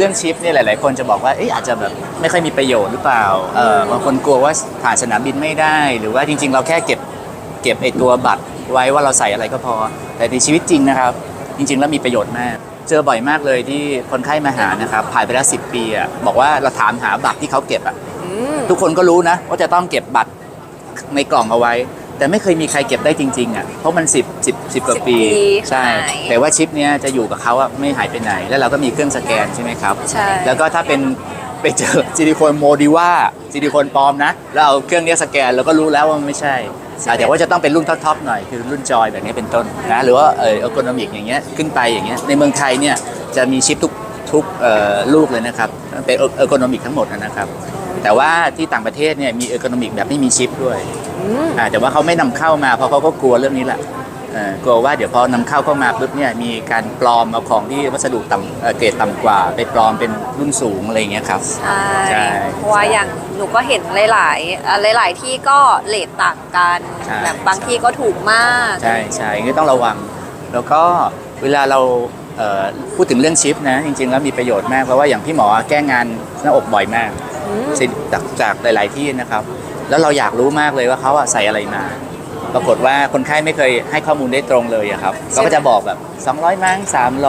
เรื่องชิปเนี่ยหลาย ๆ คนจะบอกว่าเอ๊ะอาจจะแบบไม่ค่อยมีประโยชน์หรือเปล่าเออบางคนกลัวว่าผ่านสนามบินไม่ได้ หรือว่าจริง ๆ เราแค่เก็บเก็บไอตัวบัตรไว้ว่าเราใส่อะไรก็พอ แต่ในชีวิตจริงนะครับ จริง ๆ แล้วมีประโยชน์มาก เจอบ่อยมากเลยที่คนไข้มาหานะครับผ่านไปแล้วสิปีอะบอกว่าเราถามหาบัตรที่เขาเก็บอะอืมทุกคนก็รู้นะว่าจะต้องเก็บบัตรในกล่องเอาไว้ แต่ไม่เคยมีใครเก็บได้จริงๆอะเพราะมัน 10 10 10กว่าปี 10ปีใช่ หายแต่ว่าชิปเนี้ยจะอยู่กับเขาอะไม่หายไปไหน แล้วเราก็มีเครื่องสแกนใช่ไหมครับ ใช่ แล้วก็ถ้าเป็นไปเจอซิลิโคนโมดิว่าซิลิโคนปลอมนะแล้วเอาเครื่องเนี้ยสแกนเราก็รู้แล้วว่ามันไม่ใช่อะแต่ว่าจะต้องเป็นรุ่นท็อปๆหน่อยคือรุ่นจอยแบบนี้เป็นต้นนะหรือว่าเออเออร์โกนอมิกอย่างเงี้ยขึ้นไปอย่างเงี้ยในเมืองไทยเนี่ยจะมีชิปทุก ทุกเอ่อลูกเลยนะครับเป็นเออร์โกนอมิกทั้งหมดนะครับ แต่ว่าที่ต่างประเทศเนี่ยมีเออร์โกนอมิกแบบไม่มีชิปด้วยอืมอ่าแต่ว่าเขาไม่นำเข้ามาเพราะเขาก็กลัวเรื่องนี้แหละเอ่อกลัวว่าเดี๋ยวพอนำเข้าเข้ามาปุ๊บเนี่ยมีการปลอมเอาของที่วัสดุต่ำเอ่อเกรดต่ำกว่า ไปปลอมเป็นรุ่นสูงอะไรอย่างเงี้ยครับใช่ใช่เพราะว่าอย่างหนูก็เห็นหลายๆอะหลาย ๆ ที่ก็เลทต่างกันใช่แบบบางที่ก็ถูกมาก ใช่ใช่อย่างนี้ต้องระวัง แล้วก็เวลาเราเอ่อ พูดถึงเรื่องชิปนะ จริงๆแล้วมีประโยชน์มาก เพราะว่าอย่างพี่หมอแก้งานหน้าอกบ่อยมากอืมสิจากจากหลาย ๆที่นะครับ แล้วเราอยากรู้มากเลยว่าเขาอะใส่อะไรมา ปรากฏว่าคนไข้ไม่เคยให้ข้อมูลได้ตรงเลยอะครับเขาก็จะบอกแบบ 200 มั้ง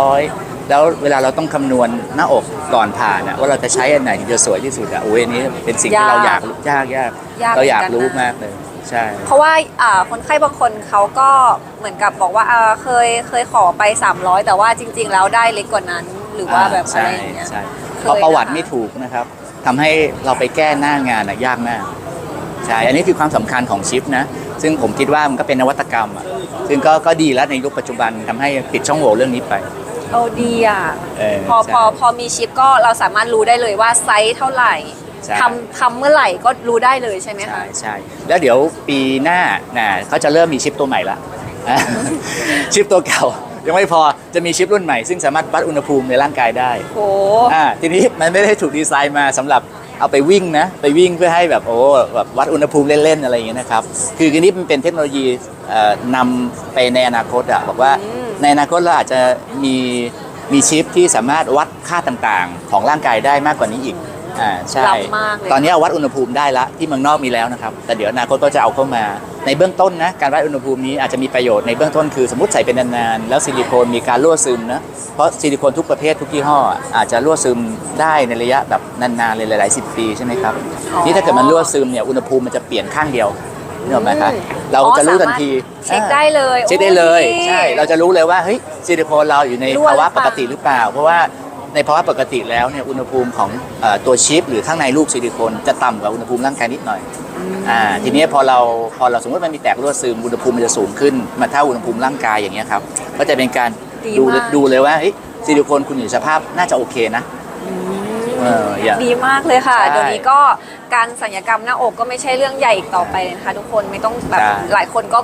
300 แล้วเวลาเราต้องคำนวณหน้าอกก่อนผ่านอะว่าเราจะใช้อันไหนถึงจะสวยที่สุดอะโอ้ยอันนี้เป็นสิ่งที่เราอยากยากยากยากเราอยากเหมือนกันรู้นะมากเลย ใช่ เพราะว่าอ่าคนไข้บางคนเขาก็เหมือนกับบอกว่าอ่าเคยเคยขอไป 300 แต่ว่าจริง ๆ แล้วได้เล็กกว่านั้น หรือว่าแบบอะไรอย่างเงี้ย ใช่เคยเพราะประวัตินะคะ ไม่ถูกนะครับทำให้เราไปแก้หน้างานอะยากมากใช่อันนี้คือความสำคัญของชิปนะ ซึ่งผมคิดว่ามันก็เป็นนวัตกรรมอะซึ่งก็ก็ดีแล้วในยุคปัจจุบันทำให้ปิดช่องโหว่เรื่องนี้ไปโอ้ดีอะ เออพอใช่ พอพอมีชิปก็เราสามารถรู้ได้เลยว่าไซส์เท่าไหร่ ใช่ ทำทำเมื่อไหร่ก็รู้ได้เลยใช่ไหมใช่คะใช่แล้วเดี๋ยวปีหน้าน่ะเขาจะเริ่มมีชิปตัวใหม่ละอะ ชิปตัวเก่า ยังไม่พอจะมีชิปรุ่นใหม่ ซึ่งสามารถวัดอุณหภูมิในร่างกายได้โห อ่าทีนี้มันไม่ได้ถูกดีไซน์มาสำหรับเอาไปวิ่งนะ ไปวิ่งเพื่อให้แบบโอ้แบบวัดอุณหภูมิเล่นๆอะไรอย่างเงี้ยนะครับ คืออันนี้มันเป็นเทคโนโลยีเอ่อนำไปในอนาคตอะบอกว่าอืม ในอนาคตเราอาจจะมีมีชิปที่สามารถวัดค่าต่างๆ ของร่างกายได้มากกว่านี้อีก อ่าใช่ล้ำมากเลย ตอนนี้วัดอุณหภูมิได้ละที่เมืองนอกมีแล้วนะครับแต่เดี๋ยวอนาคตก็จะเอาเข้ามาในเบื้องต้นนะการวัดอุณหภูมินี้อาจจะมีประโยชน์ในเบื้องต้นคือสมมติใส่เป็นนานๆแล้วซิลิโคนมีการรั่วซึมนะเพราะซิลิโคนทุกประเภททุกยี่ห้ออะอาจจะรั่วซึมได้ในระยะแบบนานๆเลยหลายๆสิบปีใช่ไหมครับอ๋อ นี่ถ้าเกิดมันรั่วซึมเนี่ยอุณหภูมิมันจะเปลี่ยนข้างเดียวนี่หรอกไหมครับอืมเราจะรู้ทันทีเช็คได้เลยเช็คได้เลยโอ้ ใช่เราจะรู้เลยว่าเฮ้ยซิลิโคนเราอยู่ในรั่วภาวะหรือเปปล่ากติหรือเปล่า เพราะว่า ในภาวะปกติแล้วเนี่ยอุณหภูมิของเอ่อตัวชิป หรือข้างในลูกซิลิโคนจะต่ำกว่าอุณหภูมิร่างกายนิดหน่อยอ่าทีนี้พอเราพอเราสมมติมันมีแตกรั่วซึมอุณหภูมิมันจะสูงขึ้นมาเท่าอุณหภูมิร่างกายอย่างเงี้ยครับก็จะเป็นการดีดูมาก ดูเลยว่าเฮ้ยซิลิโคนคุณอยู่สภาพน่าจะโอเคนะเอออย่างดีมากเลยค่ะใช่เดี๋ยวนี้ก็การสัญญกรรมหน้าอกก็ไม่ใช่เรื่องใหญ่อีกต่อไปเลยนะคะทุกคนไม่ต้องแบบใช่ หลายคนก็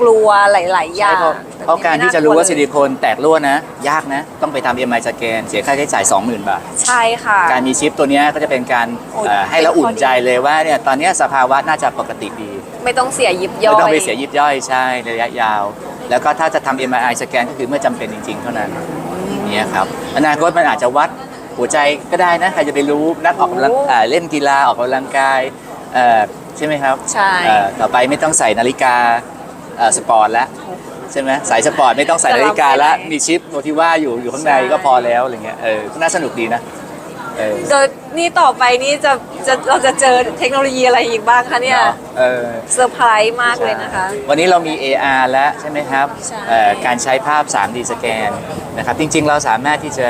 กลัวหลาย ๆอย่าใช่งเพราะแต่ เพราะการที่จะรู้ว่าซิลิโโคนแตกรั่วนะ ยากนะ ต้องไปทำ MRI สแกนเสียค่าใช้จ่าย 20,000 บาท ใช่ค่ะ การมีชิปตัวเนี้ยก็จะเป็นการโอ้ย เอ่อให้เราอุ่นใจเลยว่าเนี่ยตอนเนี้ยสภาวะน่าจะปกติดี ไม่ต้องเสียยิบย่อย ไม่ต้องไปเสียยิบย่อยใช่ระยะยาว แล้วก็ถ้าจะทำ MRI สแกนก็คือเมื่อจำเป็นจริง ๆ เท่านั้นเนี่ยครับอนาคตมันอาจจะวัดหัวใจก็ได้นะ ใครจะไปรู้นักออกกำลังโอ้อ่าเล่นกีฬาออกกำลังกายเอ่อใช่ไหมครับใช่ เอ่อต่อไปไม่ต้องใส่นาฬิกาเอ่อสปอร์ตแล้ว ใช่ไหมสายสปอร์ตไม่ต้องใส่นาฬิกาแล้วมีชิปโมทิว่าอยู่อยู่ข้างในก็พอแล้วอะไรเงี้ยเออก็น่าสนุกดีนะเออโดยนี่ต่อไปนี่จะจะเราจะเจอเทคโนโลยีอะไรอีกบ้างคะเนี่ยเนาะเออเซอร์ไพรส์มากเลยนะคะ วันนี้เรามี AR แล้วใช่ไหมครับใช่เอ่อการใช้ภาพ 3D สแกนนะครับจริง ๆ เราสามารถที่จะ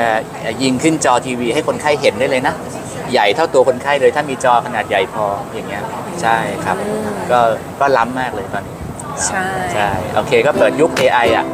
ยิงขึ้นจอทีวี ให้คนไข้เห็นได้เลยนะใหญ่เท่าตัวคนไข้เลยถ้ามีจอขนาดใหญ่พออย่างเงี้ยใช่ครับ ก็ก็ล้ำมากเลยตอนนี้ ใช่ ใช่ โอเคก็เปิดยุค AI อะ